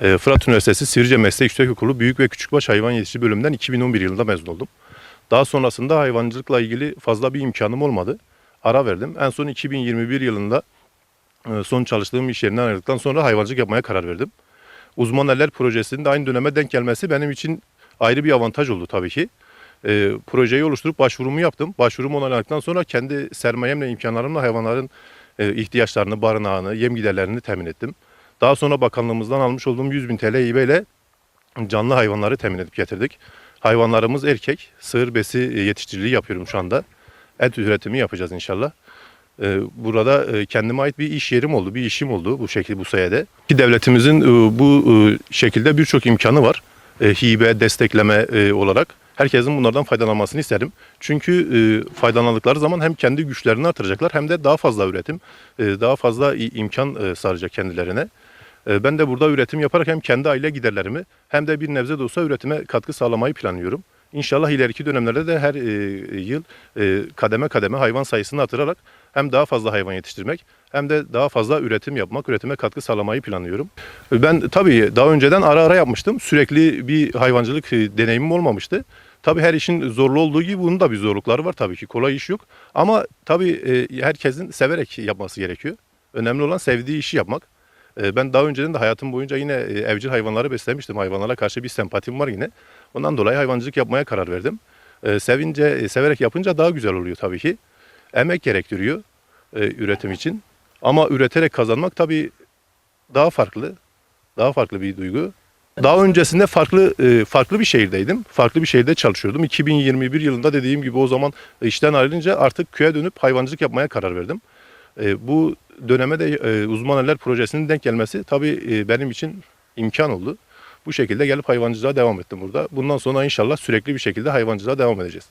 E, Fırat Üniversitesi Sivrice Meslek Yüksekokulu Büyük ve Küçükbaş Hayvan Yetiştirici bölümünden 2011 yılında mezun oldum. Daha sonrasında hayvancılıkla ilgili fazla bir imkanım olmadı. Ara verdim. En son 2021 yılında e, son çalıştığım iş yerinden ayrıldıktan sonra hayvancılık yapmaya karar verdim. Uzman Eller Projesi'nin de aynı döneme denk gelmesi benim için ayrı bir avantaj oldu tabii ki. E, projeyi oluşturup başvurumu yaptım. Başvurum onaylandıktan sonra kendi sermayemle, imkanlarımla hayvanların e, ihtiyaçlarını, barınağını, yem giderlerini temin ettim. Daha sonra bakanlığımızdan almış olduğum 100 bin TL hibe ile canlı hayvanları temin edip getirdik. Hayvanlarımız erkek, sığır besi e, yetiştiriciliği yapıyorum şu anda. Et üretimi yapacağız inşallah. Ee, Burada e, kendime ait bir iş yerim oldu, bir işim oldu bu şekilde bu sayede. Ki devletimizin e, bu e, şekilde birçok imkanı var. E, Hibe, destekleme e, olarak. Herkesin bunlardan faydalanmasını isterim. Çünkü e, faydalandıkları zaman hem kendi güçlerini artıracaklar hem de daha fazla üretim, e, daha fazla imkan e, sağlayacak kendilerine. E, Ben de burada üretim yaparak hem kendi aile giderlerimi hem de bir nebze de olsa üretime katkı sağlamayı planlıyorum. İnşallah ileriki dönemlerde de her e, yıl e, kademe kademe hayvan sayısını artırarak hem daha fazla hayvan yetiştirmek hem de daha fazla üretim yapmak, üretime katkı sağlamayı planlıyorum. E, Ben tabii daha önceden ara ara yapmıştım. Sürekli bir hayvancılık e, deneyimim olmamıştı. Tabii her işin zorlu olduğu gibi bunun da bir zorlukları var tabii ki. Kolay iş yok. Ama tabii e, herkesin severek yapması gerekiyor. Önemli olan sevdiği işi yapmak. E, Ben daha önceden de hayatım boyunca yine e, evcil hayvanları beslemiştim. Hayvanlara karşı bir sempatim var yine. Ondan dolayı hayvancılık yapmaya karar verdim. E, Sevince, e, severek yapınca daha güzel oluyor tabii ki. Emek gerektiriyor e, üretim için. Ama üreterek kazanmak tabii daha farklı. Daha farklı bir duygu. Daha öncesinde farklı farklı bir şehirdeydim. Farklı bir şehirde çalışıyordum. 2021 yılında dediğim gibi o zaman işten ayrılınca artık köye dönüp hayvancılık yapmaya karar verdim. Bu döneme de e, uzman eller projesinin denk gelmesi tabii e, benim için imkan oldu. Bu şekilde gelip hayvancılığa devam ettim burada. Bundan sonra inşallah sürekli bir şekilde hayvancılığa devam edeceğiz.